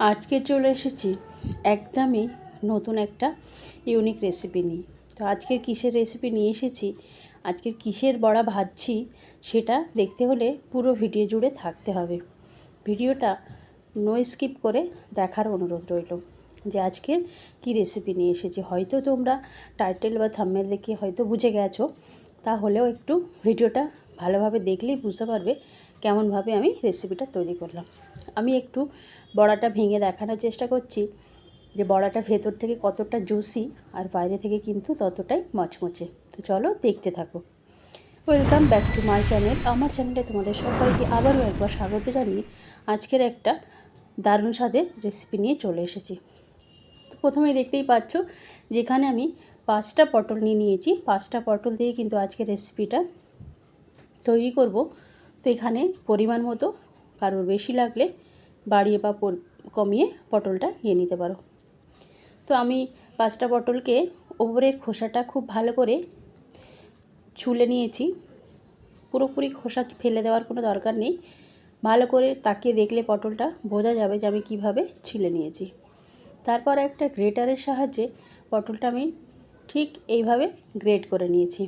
আজকে চলে এসেছি একদমই নতুন একটা ইউনিক রেসিপি নিয়ে। তো আজকের কিসের রেসিপি নিয়ে এসেছি, আজকের কিসের বড়া ভাজছি, সেটা দেখতে হলে পুরো ভিডিও জুড়ে থাকতে হবে। ভিডিওটা নো স্কিপ করে দেখার অনুরোধ রইল যে আজকের কি রেসিপি নিয়ে এসেছি। হয়তো তোমরা টাইটেল বা থাম্বনেল দেখে হয়তো বুঝে গেছো, তাহলেও একটু ভিডিওটা ভালোভাবে দেখলেই বুঝতে পারবে কেমনভাবে আমি রেসিপিটা তৈরি করলাম। আমি একটু বড়াটা ভেঙে দেখানোর চেষ্টা করছি যে বড়াটা ভেতর থেকে কতটা জুসি আর বাইরে থেকে কিন্তু ততটাই মচমচে। তো চলো দেখতে থাকো। Welcome back to my channel আমার চ্যানেলে তোমাদের সবাইকে আবারও একবার স্বাগত জানিয়ে আজকের একটা দারুণ স্বাদের রেসিপি নিয়ে চলে এসেছি। তো প্রথমেই দেখতেই পাচ্ছ, যেখানে আমি পাঁচটা পটল নিয়ে নিয়েছি। পাঁচটা পটল দিয়ে কিন্তু আজকে রেসিপিটা তৈরি করব। তো এখানে পরিমাণ মতো, কারোর বেশি লাগলে বাড়িয়ে বা কমিয়ে পটলটা নিয়ে নিতে পারো। তো আমি পাঁচটা পটলকে ওপরের খোসাটা খুব ভালো করে ছুলে নিয়েছি। পুরোপুরি খোসা ফেলে দেওয়ার কোনো দরকার নেই। ভালো করে তাকিয়ে দেখলে পটলটা বোঝা যাবে যে আমি কীভাবে ছিলে নিয়েছি। তারপর একটা গ্রেটারের সাহায্যে পটলটা আমি ঠিক এইভাবে গ্রেট করে নিয়েছি।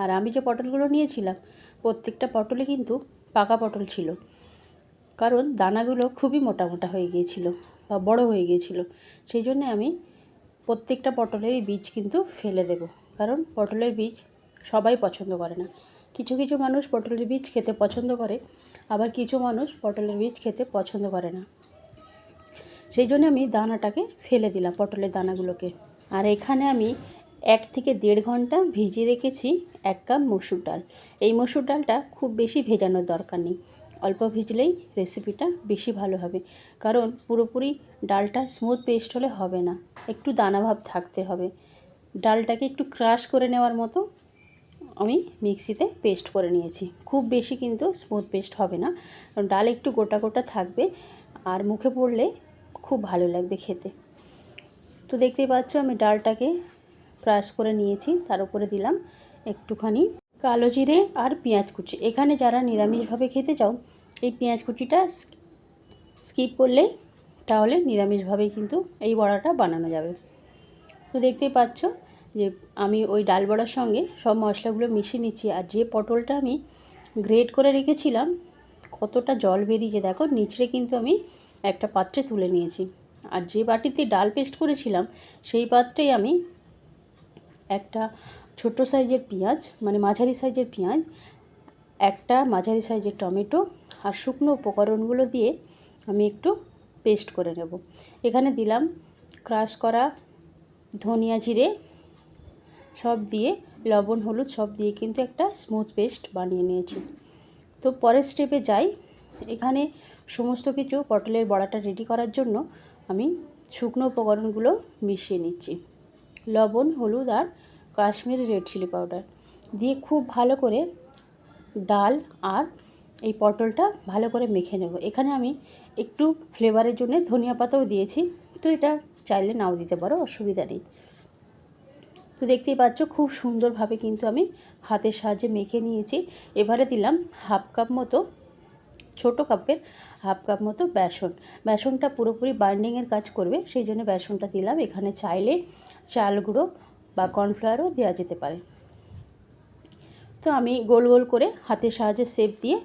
আর আমি যে পটলগুলো নিয়েছিলাম, প্রত্যেকটা পটলে কিন্তু পাকা পটল ছিল। কারণ দানাগুলো খুবই মোটা মোটা হয়ে গিয়েছিল বা বড় হয়ে গিয়েছিল। সেই জন্যে আমি প্রত্যেকটা পটলেরই বীজ কিন্তু ফেলে দেব। কারণ পটলের বীজ সবাই পছন্দ করে না। কিছু কিছু মানুষ পটলের বীজ খেতে পছন্দ করে, আবার কিছু মানুষ পটলের বীজ খেতে পছন্দ করে না। সেই জন্য আমি দানাটাকে ফেলে দিলাম পটলের দানাগুলোকে। আর এখানে আমি এক থেকে দেড় ঘণ্টা ভিজিয়ে রেখেছি এক কাপ মসুর ডাল। এই মসুর ডালটা খুব বেশি ভেজানোর দরকার নেই। অল্প ভিজলেই রেসিপিটা বেশি ভালো হবে। কারণ পুরোপুরি ডালটা স্মুথ পেস্ট হলে হবে না। একটু দানাভাব থাকতে হবে। ডালটাকে একটু ক্রাশ করে নেওয়ার মতো আমি মিক্সিতে পেস্ট করে নিয়েছি। খুব বেশি কিন্তু স্মুথ পেস্ট হবে না। কারণ ডাল একটু গোটা গোটা থাকবে আর মুখে পড়লে খুব ভালো লাগবে খেতে। তো দেখতেই পাচ্ছ আমি ডালটাকে ক্রাশ করে নিয়েছি। তার উপরে দিলাম একটুখানি কালো জিরে আর পেঁয়াজ কুচি। এখানে যারা নিরামিষভাবে খেতে চাও এই পেঁয়াজ কুচিটা স্কিপ করলেই তাহলে নিরামিষভাবেই কিন্তু এই বড়াটা বানানো যাবে। তো দেখতেই পাচ্ছ যে আমি ওই ডাল বড়ার সঙ্গে সব মশলাগুলো মিশিয়ে নিচ্ছি আর যে পটলটা আমি গ্রেট করে রেখেছিলাম, কতটা জল বেরিয়েছে দেখো, নিচড়ে কিন্তু আমি একটা পাত্রে তুলে নিয়েছি। আর যে বাটিতে ডাল পেস্ট করেছিলাম, সেই পাত্রেই আমি একটা ছোট সাইজের পেঁয়াজ মানে মাঝারি সাইজের পেঁয়াজ একটা মাঝারি সাইজের টমেটো আর শুকনো উপকরণগুলো দিয়ে আমি একটু পেস্ট করে নেব। এখানে দিলাম ক্রাশ করা ধনিয়া জিরে, সব দিয়ে লবণ, হলুদ, সব দিয়ে কিন্তু একটা স্মুথ পেস্ট বানিয়ে নিয়েছি। তো পরের স্টেপে যাই। এখানে সমস্ত কিছু পটলের বড়াটা রেডি করার জন্য আমি শুকনো উপকরণগুলো মিশিয়ে নিচ্ছি। লবণ, হলুদ আর কাশ্মীরি রেড চিলি পাউডার দিয়ে খুব ভালো করে ডাল আর এই পটলটা ভালো করে মেখে নেব। এখানে আমি একটু ফ্লেভারের জন্য ধনিয়া পাতাও দিয়েছি। তো এটা চাইলে নাও দিতে পারো, অসুবিধা নেই। তো দেখতেই পাচ্ছ, খুব সুন্দরভাবে কিন্তু আমি হাতের সাহায্যে মেখে নিয়েছি। এবারে দিলাম হাফ কাপ মতো, ছোটো কাপের হাফ কাপ মতো বেসন। বেসনটা পুরোপুরি বাইন্ডিংয়ের কাজ করবে, সেই জন্য বেসনটা দিলাম। এখানে চাইলে চাল গুঁড়ো বা কর্নফ্লাওয়ারও দেওয়া যেতে পারে। তো আমি গোল গোল করে হাতের সাহায্যে সেপ দিয়ে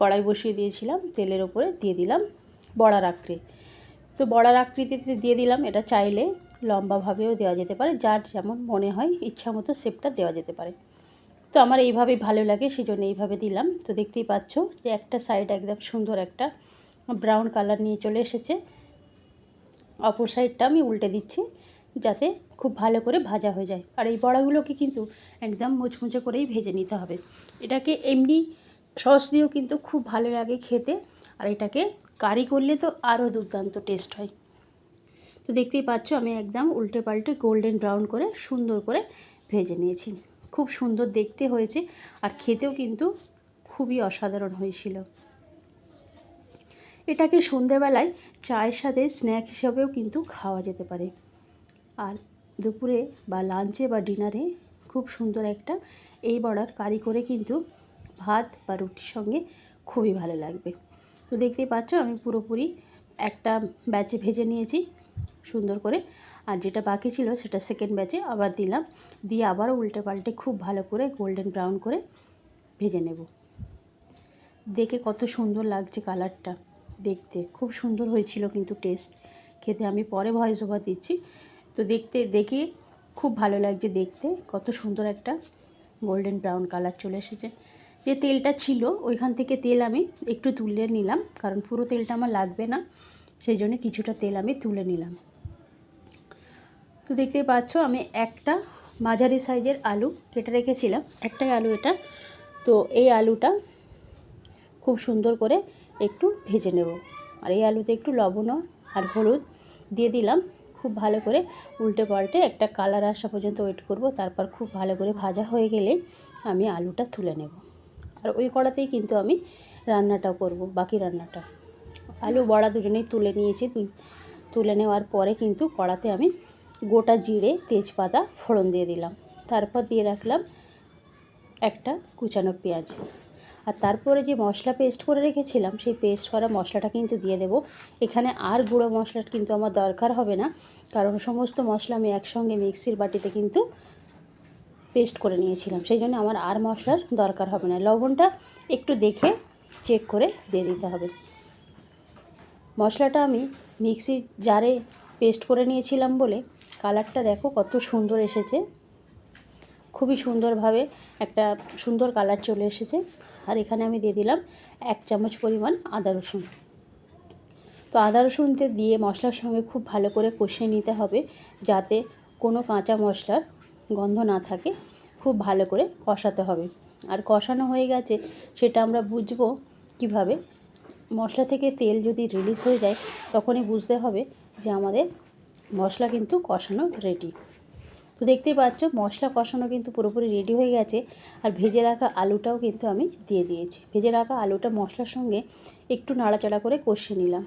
কড়াই বসিয়ে দিয়েছিলাম, তেলের ওপরে দিয়ে দিলাম বড়ার আকৃতি। তো বড়ার আকৃতিতে দিয়ে দিলাম, এটা চাইলে লম্বাভাবেও দেওয়া যেতে পারে, যার যেমন মনে হয় ইচ্ছা মতো শেপটা দেওয়া যেতে পারে। তো আমার এইভাবেই ভালো লাগে সেই জন্য এইভাবে দিলাম। তো দেখতেই পাচ্ছ যে একটা সাইড একদম সুন্দর একটা ব্রাউন কালার নিয়ে চলে এসেছে। অপর সাইডটা আমি উল্টে দিচ্ছি। যাতে খুব ভালো করে ভাজা হয়ে যায়। আর এই বড়াগুলোকে কিন্তু একদম মুচমুচে করেই ভেজে নিতে হবে। এটাকে এমনি সস দিয়েও কিন্তু খুব ভালো লাগে খেতে। আর এটাকে কারি করলে তো আরও দুর্দান্ত টেস্ট হয়। তো দেখতেই পাচ্ছ, আমি একদম উল্টে পাল্টে গোল্ডেন ব্রাউন করে সুন্দর করে ভেজে নিয়েছি। খুব সুন্দর দেখতে হয়েছে আর খেতেও কিন্তু খুবই অসাধারণ হয়েছিল। এটাকে সন্ধেবেলায় চায়ের সাথে স্ন্যাক হিসাবেও কিন্তু খাওয়া যেতে পারে। আর দুপুরে বা লাঞ্চে বা ডিনারে খুব সুন্দর একটা এই বড়ার কারি করে কিন্তু ভাত বা রুটির সঙ্গে খুবই ভালো লাগবে। তো দেখতেই পাচ্ছ আমি পুরোপুরি একটা ব্যাচে ভেজে নিয়েছি সুন্দর করে। আর যেটা বাকি ছিল সেটা সেকেন্ড ব্যাচে আবার দিলাম। দিয়ে আবারও উল্টে পাল্টে খুব ভালো করে গোল্ডেন ব্রাউন করে ভেজে নেব। দেখে কত সুন্দর লাগছে কালারটা দেখতে খুব সুন্দর হয়েছিল কিন্তু টেস্ট খেতে আমি পরে ভয়েস ওভার দিচ্ছি। তো দেখতে, দেখে খুব ভালো লাগছে দেখতে। কত সুন্দর একটা গোল্ডেন ব্রাউন কালার চলে এসেছে। যে তেলটা ছিল, ওইখান থেকে তেল আমি একটু তুলে নিলাম, কারণ পুরো তেলটা আমার লাগবে না, সেই জন্য কিছুটা তেল আমি তুলে নিলাম। তো দেখতে পাচ্ছ, আমি একটা মাঝারি সাইজের আলু কেটে রেখেছিলাম, একটাই আলু এটা। তো এই আলুটা খুব সুন্দর করে একটু ভেজে নেব। আর এই আলুতে একটু লবণ আর হলুদ দিয়ে দিলাম। খুব ভালো করে উল্টে পাল্টে একটা কালার আসা পর্যন্ত ওয়েট করব। তারপর খুব ভালো করে ভাজা হয়ে গেলে আমি আলুটা তুলে নেব। আর ওই কড়াতেই কিন্তু আমি রান্নাটাও করব, বাকি রান্নাটা। আলু বড়া দুজনেই তুলে নিয়েছি। তুলে নেওয়ার পরে কিন্তু কড়াতে আমি গোটা জিরে, তেজপাতা, ফোড়ন দিয়ে দিলাম। তারপর দিয়ে রাখলাম একটা কুচানো পেঁয়াজ। আর তারপরে যে মশলা পেস্ট করে রেখেছিলাম, সেই পেস্ট করা মশলাটা কিন্তু দিয়ে দেব। এখানে আর গুঁড়ো মশলার কিন্তু আমার দরকার হবে না, কারণ সমস্ত মশলা আমি একসঙ্গে মিক্সির বাটিতে কিন্তু পেস্ট করে নিয়েছিলাম। সেই জন্য আমার আর মশলার দরকার হবে না। লবণটা একটু দেখে চেক করে দিয়ে দিতে হবে। মশলাটা আমি মিক্সি জারে পেস্ট করে নিয়েছিলাম বলে কালারটা দেখো কত সুন্দর এসেছে। খুবই সুন্দরভাবে একটা সুন্দর কালার চলে এসেছে। আর এখানে আমি দিয়ে দিলাম এক চামচ পরিমাণ আদা রসুন। তো আদা রসুনতে দিয়ে মশলার সঙ্গে খুব ভালো করে কষিয়ে নিতে হবে যাতে কোনো কাঁচা মশলার গন্ধ না থাকে। খুব ভালো করে কষাতে হবে। আর কষানো হয়ে গেছে সেটা আমরা বুঝব কীভাবে। মশলা থেকে তেল যদি রিলিজ হয়ে যায় তখনই বুঝতে হবে যে আমাদের মশলা কিন্তু কষানো রেডি তো দেখতেই পাচ্ছ মশলা কষানো কিন্তু পুরোপুরি রেডি হয়ে গেছে। আর ভেজে রাখা আলুটাও কিন্তু আমি দিয়ে দিয়েছি। ভেজে রাখা আলুটা মশলার সঙ্গে একটু নাড়াচাড়া করে কষিয়ে নিলাম।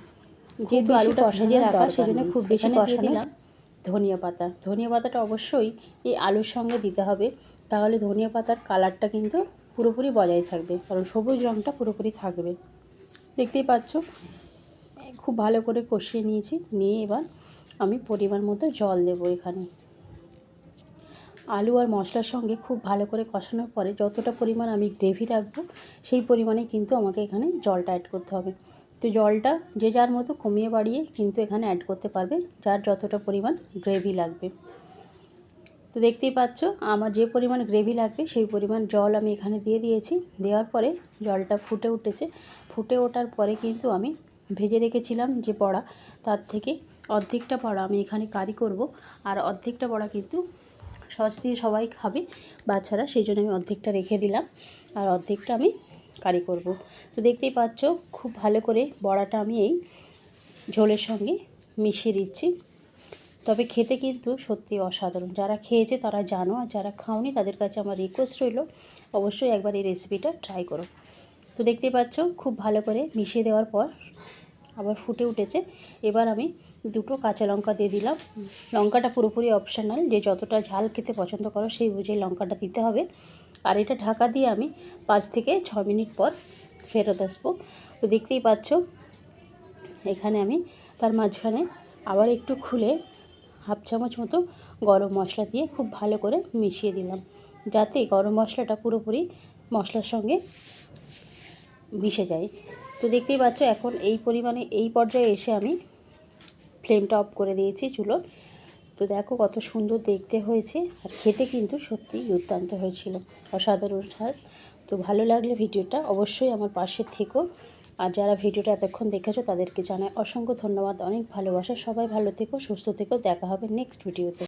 যেহেতু আলুটা ভেজে রাখা সেই জন্য খুব বেশি কষা নিলাম ধনিয়া পাতা। ধনিয়া পাতাটা অবশ্যই এই আলুর সঙ্গে দিতে হবে। তাহলে ধনিয়া পাতার কালারটা কিন্তু পুরোপুরি বজায় থাকবে। কারণ সবুজ রঙটা পুরোপুরি থাকবে। দেখতেই পাচ্ছ খুব ভালো করে কষিয়ে নিয়েছি। নিয়ে এবার আমি পরিমাণ মতো জল দেবো এখানে। আলু আর মশলার সঙ্গে খুব ভালো করে কষানোর পরে যতটা পরিমাণ আমি গ্রেভি রাখব, সেই পরিমাণে কিন্তু আমাকে এখানে জলটা অ্যাড করতে হবে। তো জলটা যে যার মতো কমিয়ে বাড়িয়ে কিন্তু এখানে অ্যাড করতে পারবে, যার যতটা পরিমাণ গ্রেভি লাগবে। তো দেখতেই পাচ্ছ, আমার যে পরিমাণ গ্রেভি লাগবে, সেই পরিমাণ জল আমি এখানে দিয়ে দিয়েছি। দেওয়ার পরে জলটা ফুটে উঠেছে। ফুটে ওঠার পরে কিন্তু আমি ভেজে রেখেছিলাম যে বড়া, তার থেকে অর্ধেকটা বড়া আমি এখানে কারি করব। আর অর্ধেকটা বড়া কিন্তু সস দিয়ে সবাই খাবে বাচ্চারা, সেই জন্য আমি অর্ধেকটা রেখে দিলাম আর অর্ধেকটা আমি কারি করব। তো দেখতেই পাচ্ছ, খুব ভালো করে বড়াটা আমি এই ঝোলের সঙ্গে মিশিয়ে দিচ্ছি। তবে খেতে কিন্তু সত্যি অসাধারণ। যারা খেয়েছে তারা জানো, আর যারা খাওনি তাদের কাছে আমার রিকোয়েস্ট রইল, অবশ্যই একবার এই রেসিপিটা ট্রাই করো। তো দেখতেই পাচ্ছ, খুব ভালো করে মিশিয়ে দেওয়ার পর আবার ফুটে উঠেছে। এবার আমি দুটো কাঁচা লঙ্কা দিয়ে দিলাম। লঙ্কাটা পুরোপুরি অপশানাল যে যতটা ঝাল খেতে পছন্দ করো সেই বুঝে লঙ্কাটা দিতে হবে। আর এটা ঢাকা দিয়ে আমি পাঁচ থেকে ছ মিনিট পর ফেরত আসব। তো দেখতেই পাচ্ছ, এখানে আমি তার মাঝখানে আবার একটু খুলে হাফ চামচ মতো গরম মশলা দিয়ে খুব ভালো করে মিশিয়ে দিলাম। যাতে গরম মশলাটা পুরোপুরি মশলার সঙ্গে মিশে যায়। তো দেখতেই পাচ্ছ, এখন এই পরিমাণে এই পর্যায়ে এসে আমি ফ্লেমটা অফ করে দিয়েছি চুলো তো দেখো কত সুন্দর দেখতে হয়েছে আর খেতে কিন্তু সত্যিই দুর্দান্ত হয়েছিল, অসাধারণ স্বাদ। তো ভালো লাগলে ভিডিওটা অবশ্যই আমার পাশে থেকো। আর যারা ভিডিওটা এতক্ষণ দেখেছ তাদেরকে জানাই অসংখ্য ধন্যবাদ, অনেক ভালোবাসা। সবাই ভালো থেকো, সুস্থ থেকো, দেখা হবে নেক্সট ভিডিওতে